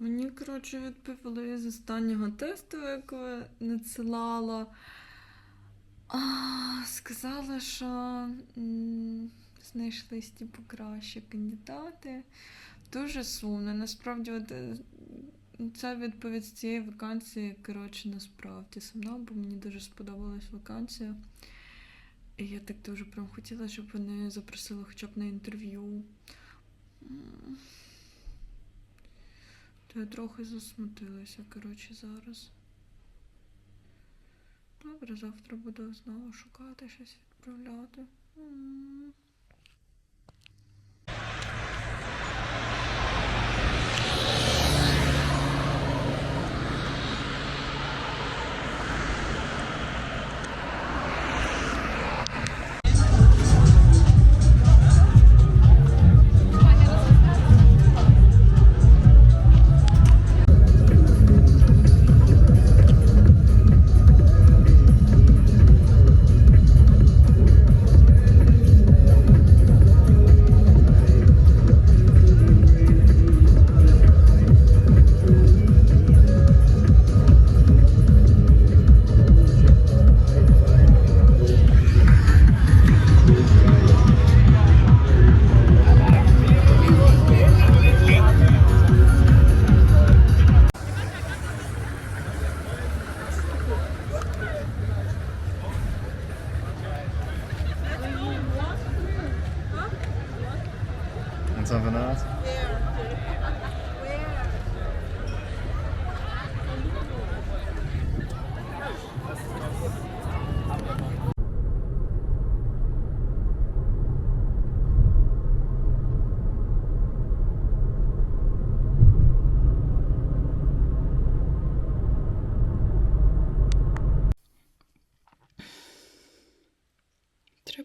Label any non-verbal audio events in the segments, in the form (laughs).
Мені, коротше, відповіли з останнього тесту, якого надсилала. А, сказали, що м, знайшлись типу кращі кандидати. Дуже сумно. Насправді, от, е, ця відповідь з цієї вакансії, коротше, насправді сумна, бо мені дуже сподобалась вакансія. І я так дуже прям хотіла, щоб вони запросили хоча б на інтерв'ю. Я трохи засмутилася, коротше, зараз. Добре, завтра буду знову шукати щось відправляти.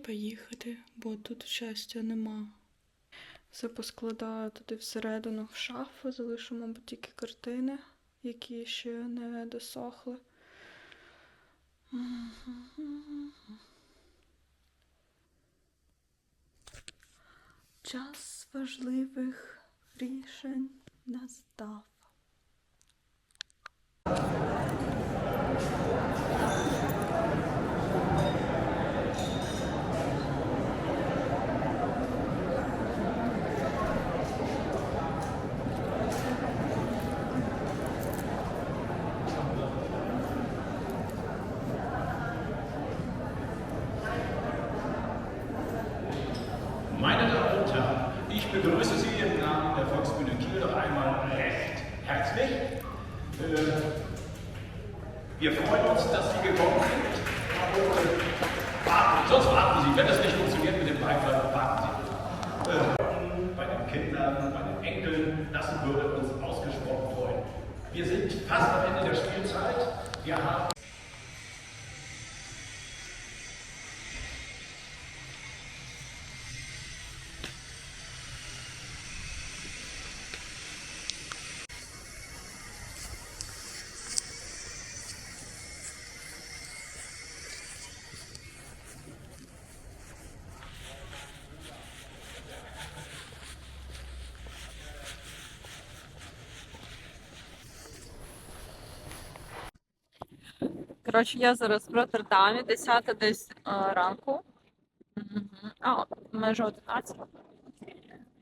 Треба їхати, бо тут щастя нема. Все поскладаю туди всередину в шафу, залишу, мабуть, тільки картини, які ще не досохли. Час важливих рішень настав. Fast am Ende der Spielzeit. Wir haben Коротше, я зараз в Роттердамі, 10 десь е, ранку. А, майже 11.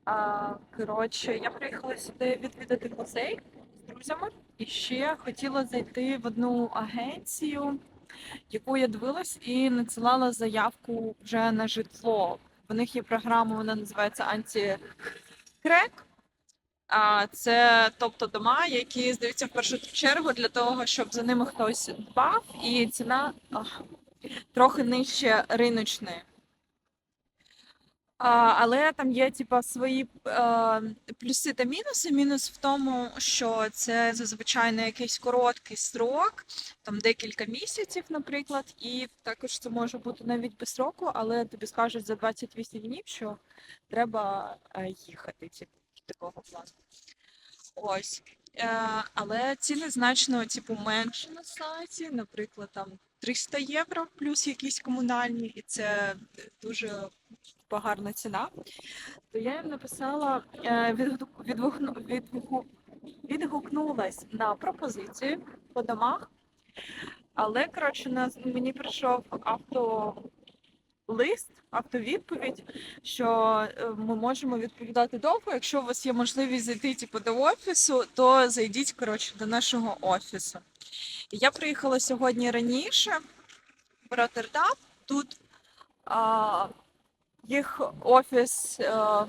А, коротше, я приїхала сюди відвідати музей з друзями. І ще хотіла зайти в одну агенцію, яку я дивилась, і надсилала заявку вже на житло. В них є програма, вона називається Антикрек. Це тобто дома, які здаються в першу чергу для того, щоб за ними хтось дбав, і ціна ах, трохи нижче риночної. Але там є типа свої е, плюси та мінуси. Мінус в тому, що це зазвичай на якийсь короткий строк, там декілька місяців, наприклад, і також це може бути навіть без сроку, але тобі скажуть за 28 днів, що треба е, їхати, типу, такого плану. Ось. Е, але ціни значно, типу, менше на сайті, наприклад, там 300 євро плюс якісь комунальні, і це дуже гарна ціна. То я їм написала е, відгукну- відгукнулась на пропозицію по домах, але коротше мені прийшов автолист, автовідповідь, що е, ми можемо відповідати довго. Якщо у вас є можливість зайти типу, до офісу, то зайдіть коротше до нашого офісу. Я приїхала сьогодні раніше в Роттердам. Тут а, їх офіс а,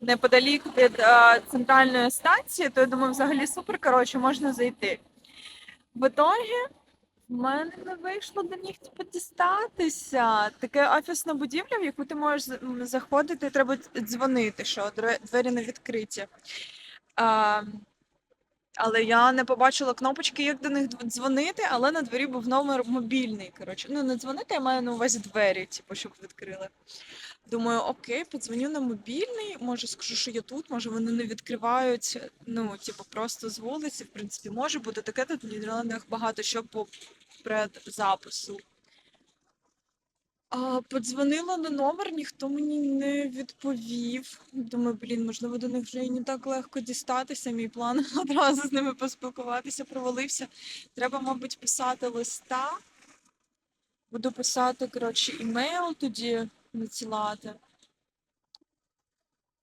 неподалік від а, центральної станції, то я думаю, взагалі супер. Коротше, можна зайти. В ітогі в мене не вийшло до них типу, дістатися. Таке офісна будівля, в яку ти можеш заходити, треба дзвонити, що двері не відкриті. А, але я не побачила кнопочки, як до них дв- дзвонити, але на дворі був номер мобільний. Коротше, ну не дзвонити, я маю на увазі двері, типу, щоб відкрили. Думаю, окей, подзвоню на мобільний, може скажу, що я тут, може вони не відкривають. Ну, типу, просто з вулиці, в принципі, може бути таке тут в багато що по предзапису. А, подзвонила на номер, ніхто мені не відповів. Думаю, блін, можливо, до них вже і не так легко дістатися. Мій план (laughs) одразу з ними поспілкуватися провалився. Треба, мабуть, писати листа. Буду писати, коротше, імейл тоді надсилати.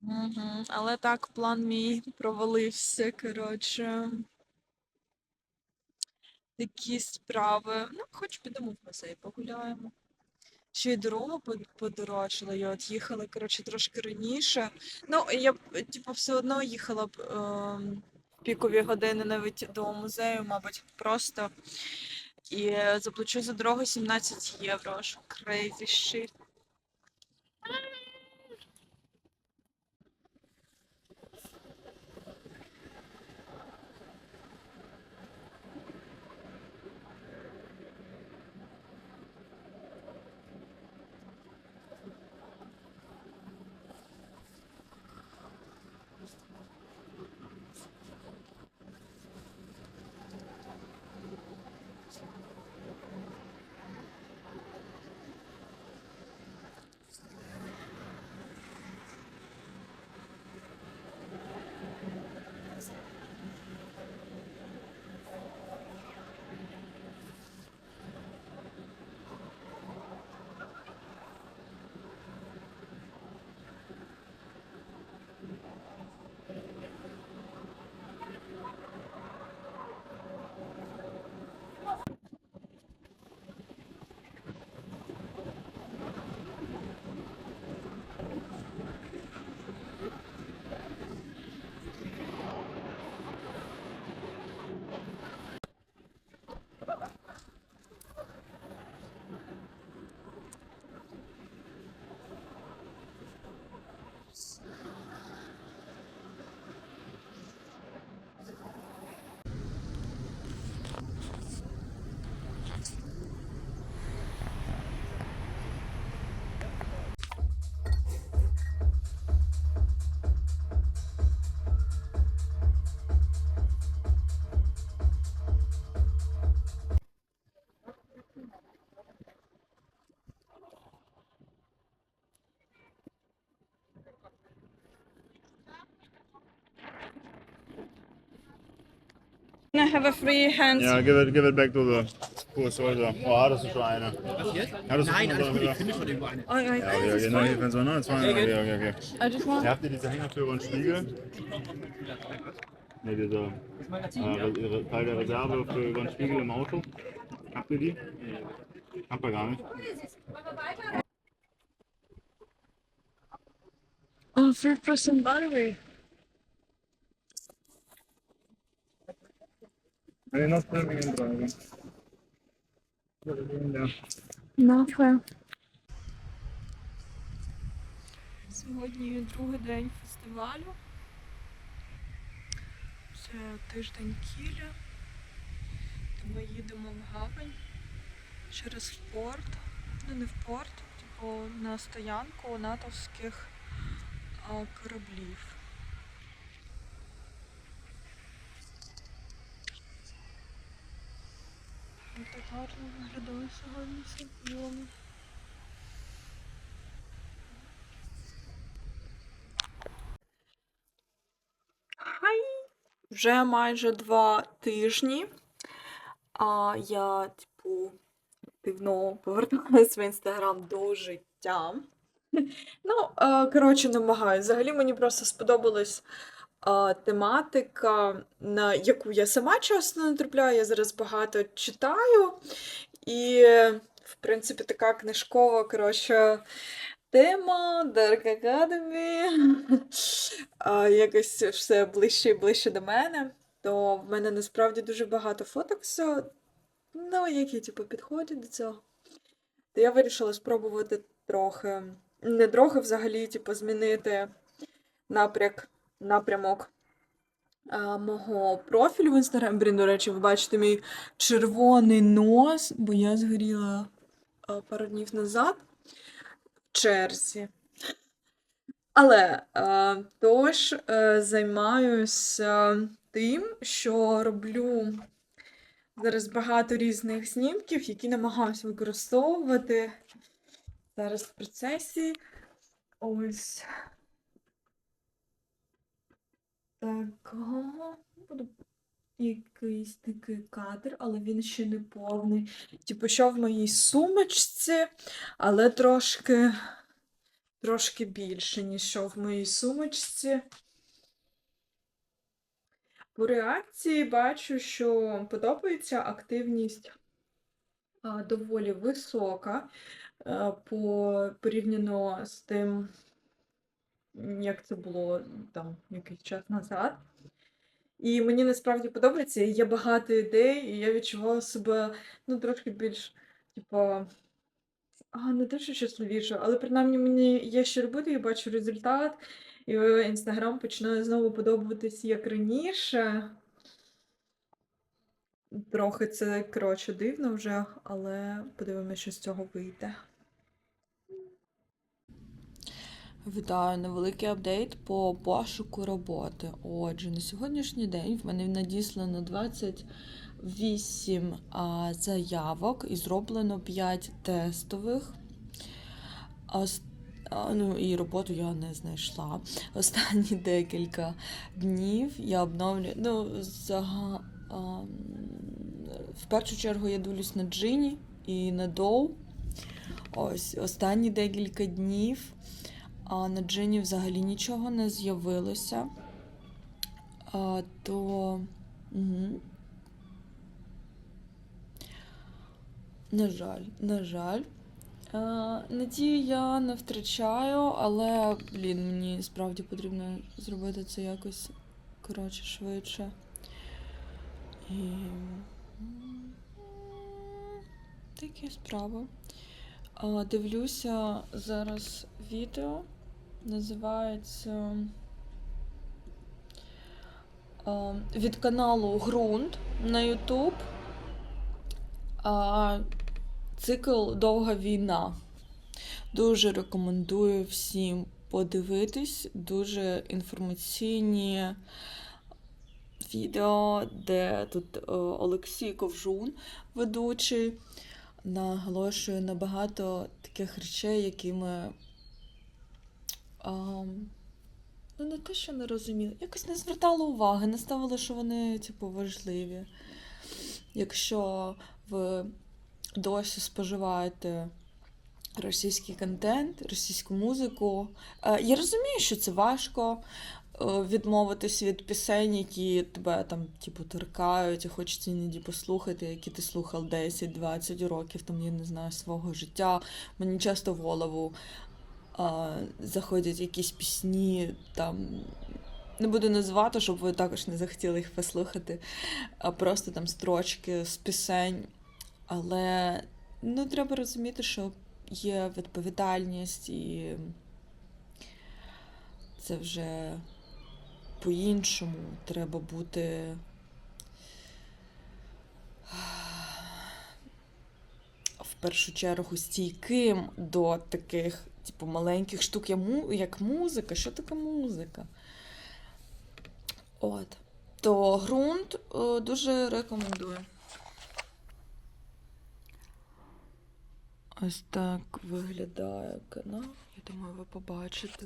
Угу. Але так, план мій провалився, коротше. Такі справи. Ну, хоч підемо в музей, погуляємо. Ще й дорога под- подорожчала, я от їхала, коротше, трошки раніше. Ну, я е, типу, все одно їхала б ем, в пікові години навіть до музею, мабуть, просто. І е, заплачу за дорогу 17 євро. Що crazy shit. I have a free hand. Ja, give it, give it back to the poor soldier. Oh, hattest du schon eine? Eh? Was jetzt? Hattest du Nein, schon alles gut, eine? ich finde schon irgendwo eine. Oh, I, Ja, okay, okay, no, hier, wenn es mal zwei. Okay, okay, okay. I just want. Ja, habt ihr diese Hänger für euren Spiegel? Ne, diese äh, Re- Teil der Reserve für über den Spiegel im Auto. Habt ihr die? Habt ihr gar nicht. Oh, three percent battery. Nee, noch drin drin. Нахуй. Сьогодні другий день фестивалю. Це тиждень кіля. То ми їдемо в гавань через порт. Ну не в порт, типу на стоянку натовських кораблів. Ось Так гарно виглядає сьогодні все білому. Хай! вже майже два тижні. А я, типу, активно поверталась в інстаграм до життя. Ну, е, коротше, намагаюсь. Взагалі мені просто сподобалась тематика, на яку я сама часто не трапляю. Я зараз багато читаю. І, в принципі, така книжкова, коротше, тема Dark Academy. (laughs) якось все ближче і ближче до мене. То в мене насправді дуже багато фоток, все, ну, які типу, підходять до цього. То я вирішила спробувати трохи, не трохи взагалі, типу, змінити напряк, напрямок а, мого профілю в інстаграм. Блін, до речі, ви бачите мій червоний нос, бо я згоріла а, пару днів назад в черзі. Але е, тож е, займаюся тим, що роблю зараз багато різних знімків, які намагаюся використовувати зараз в процесі. Ось такого. Буду якийсь такий кадр, але він ще не повний. Типу, що в моїй сумочці, але трошки трошки більше, ніж що в моїй сумочці. По реакції бачу, що подобається активність доволі висока по, порівняно з тим, як це було там якийсь час назад. І мені насправді подобається, є багато ідей, і я відчувала себе ну, трошки більш, типу, а, не що щасливіше, але принаймні мені є що робити, я бачу результат, і інстаграм починає знову подобатись як раніше. Трохи це, коротше, дивно вже, але подивимося, що з цього вийде. Вітаю, невеликий апдейт по пошуку роботи. Отже, на сьогоднішній день в мене надіслано 28 а, заявок і зроблено 5 тестових. А, а, ну, і роботу я не знайшла. Останні декілька днів я обновлюю. Ну, зага, а, в першу чергу я дивлюсь на Джині і на Доу. Ось останні декілька днів. А на Джині взагалі нічого не з'явилося. То. Угу. На жаль, на жаль. Надію я не втрачаю, але, блін, мені справді потрібно зробити це якось коротше, швидше. І... Такі справи. Дивлюся зараз відео. Називається від каналу Грунт на. А, Цикл Довга війна. Дуже рекомендую всім подивитись. Дуже інформаційні відео, де тут е, Олексій Ковжун, ведучий, наголошує на багато таких речей, які ми ам, ну, не те, що не розуміли, якось не звертали уваги, не ставили, що вони, типу, важливі. Якщо ви досі споживаєте російський контент, російську музику, е, я розумію, що це важко е, відмовитись від пісень, які тебе там, типу, торкають, і хочеться іноді послухати, які ти слухав 10-20 років, там, я не знаю, свого життя. Мені часто в голову а, заходять якісь пісні, там. Не буду називати, щоб ви також не захотіли їх послухати, а просто там строчки з пісень. Але ну, треба розуміти, що є відповідальність, і це вже по-іншому треба бути. В першу чергу стійким до таких, типу, маленьких штук, як музика. Що таке музика? От. То ґрунт е, дуже рекомендую. Ось так виглядає канал. Я думаю, ви побачите.